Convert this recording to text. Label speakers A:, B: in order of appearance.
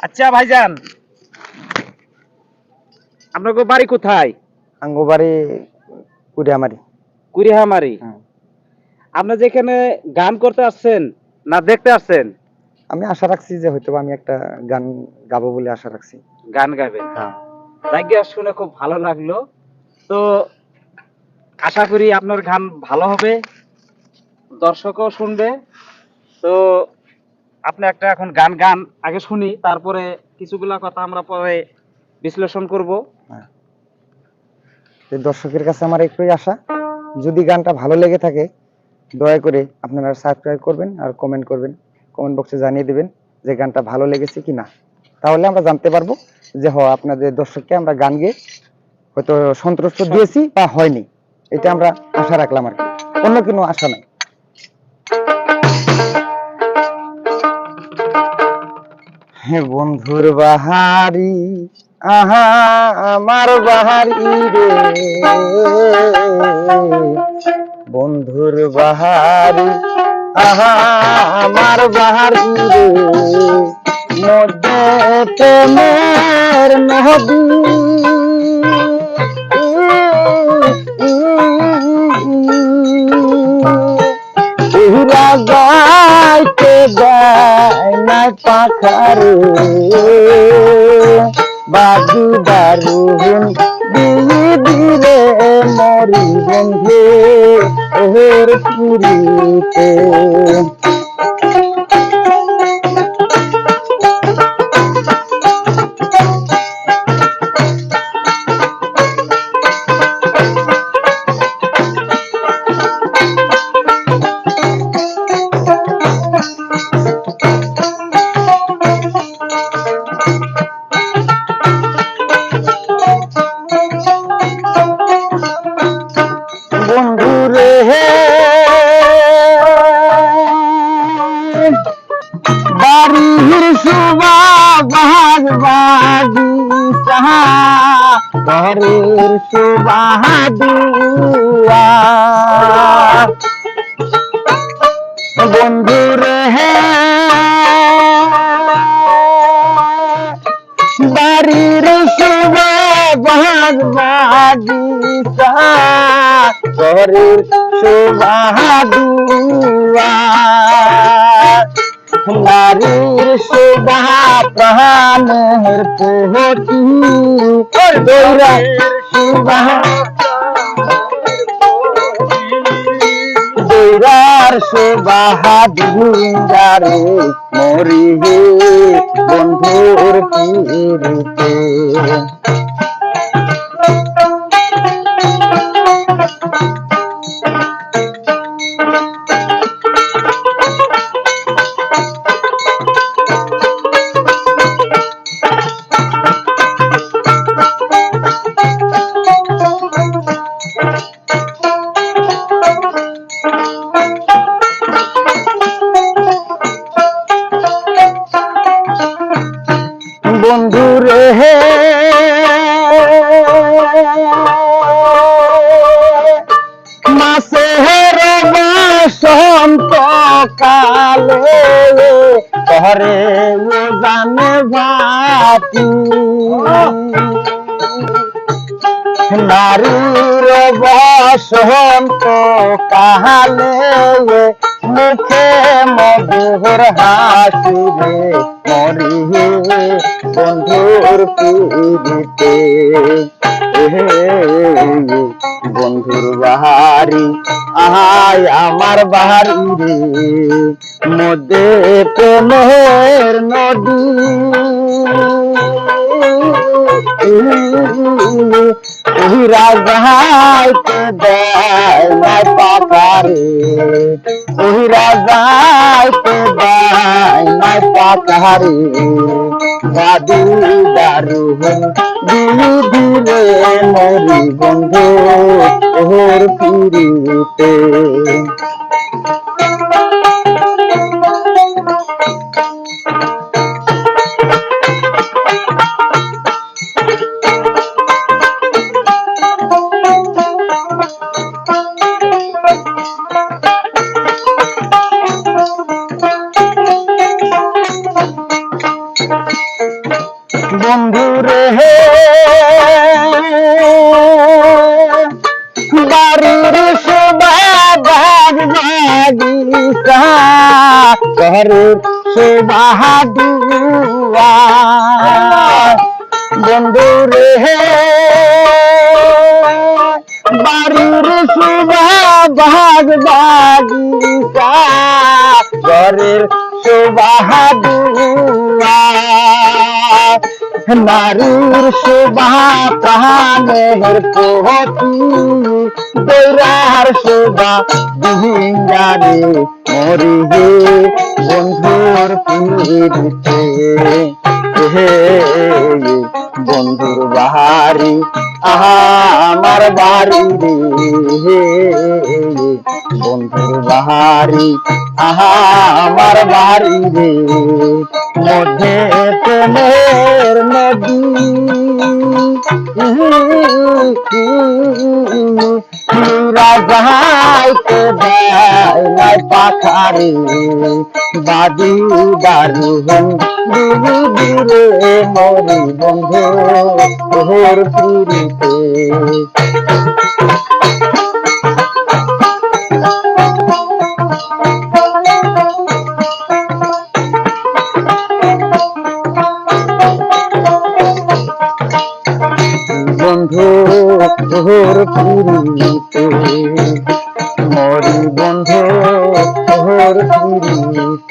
A: আচ্ছা ভাইজান। আপনাকে বাড়ি কোথায়?
B: আঙ্গো বাড়ি কুড়িয়ামারি।
A: কুড়িহামারি
B: হ্যাঁ।
A: আপনি যেখানে গান করতে আসছেন না দেখতে আসছেন?
B: আমি আশা রাখছি যে হয়তো আমি একটা গান গাবো বলে আশা রাখছি।
A: গান গাবেন?
B: হ্যাঁ।
A: শুনে খুব ভালো লাগল। তো আশা করি আপনার গান ভালো হবে। দর্শকও শুনবে। তো আপনি একটা এখন গান গান আগে শুনি তারপরে কিছুগুলা কথা আমরা পরে বিশ্লেষণ করব।
B: এই দর্শকের কাছে আমার একটুই আশা যদি গানটা ভালো লেগে থাকে দয়া করে আপনারা সাবস্ক্রাইব করবেন আর কমেন্ট করবেন। কমেন্ট বক্সে জানিয়ে দিবেন যে গানটা ভালো লেগেছে কি না তাহলে আমরা জানতে পারব যে হ আপনাদের দর্শককে আমরা গান গেয়ে হয়তো সন্তুষ্ট। দিয়েছি বা হয়নি। এটা আমরা আশা রাখলাম আর কি। অন্য কোনো আশা নাই। বন্ধুর বাহারি, আহা, আমার বাহারি রে। বন্ধুর বাহারি, আহা, আমার বাহারি রে। মধ্যে প্রেমের নদী পাখারে বাজু দারুণ দিয়ে দিলে মরি বন্ধে ওহের পুরীতে। সাহা ঘরের সুবা দুয়া বন্ধুরে হে বাড়ির সুবা বাহার বাদি ঘরের সুবা দুয়া নারীর শোভা প্রাণের পোহটি দৌড়া। শোভা দৌড়ার শোভা দুঙ্গারে মরি হে বন্ধুর পিড়িতে। হে। মাসের বসন্ত কালে ঘরে জানে ভাতি নারীর বসন্ত কালে মুখে মধুর হাসি রে মরি বন্ধুর পিড়িতে। বন্ধুর বাহারি, আহাই আমার বাহারি রে। মধ্যে প্রেমের নদী। ওহিরা গাইতে দেয় না পাকারে। ওহিরা গাইতে দেয় না পাকারে। দাদু দারু দিলি দিলে মরি বন্ধু ওর ফিরিতে বাড়ির শোভা বাগ বাগিচা ঘরের শোভা দুয়া বন্ধু রে বাড়ির শোভা বাগ বাগিচা ঘরের শোভা দুয়া নারীর শোভা প্রাণের পোহতি দৈরার শোভা দিহিঙ্গারে মরি হে বন্ধুর পিড়িতে হে বন্ধুর বাহারি আমার বাড়ি রে হে বন্ধুর বাহারি আমার বাড়ি রে মধ্যে প্রেমের নদী যাইতে দেয় নাই পাখারে বাদি দারু দিদি দিলে মরি বন্ধু তোর পুরীতে বন্ধু তোর পুরীতে মরি বন্ধ ঘর পুরীতে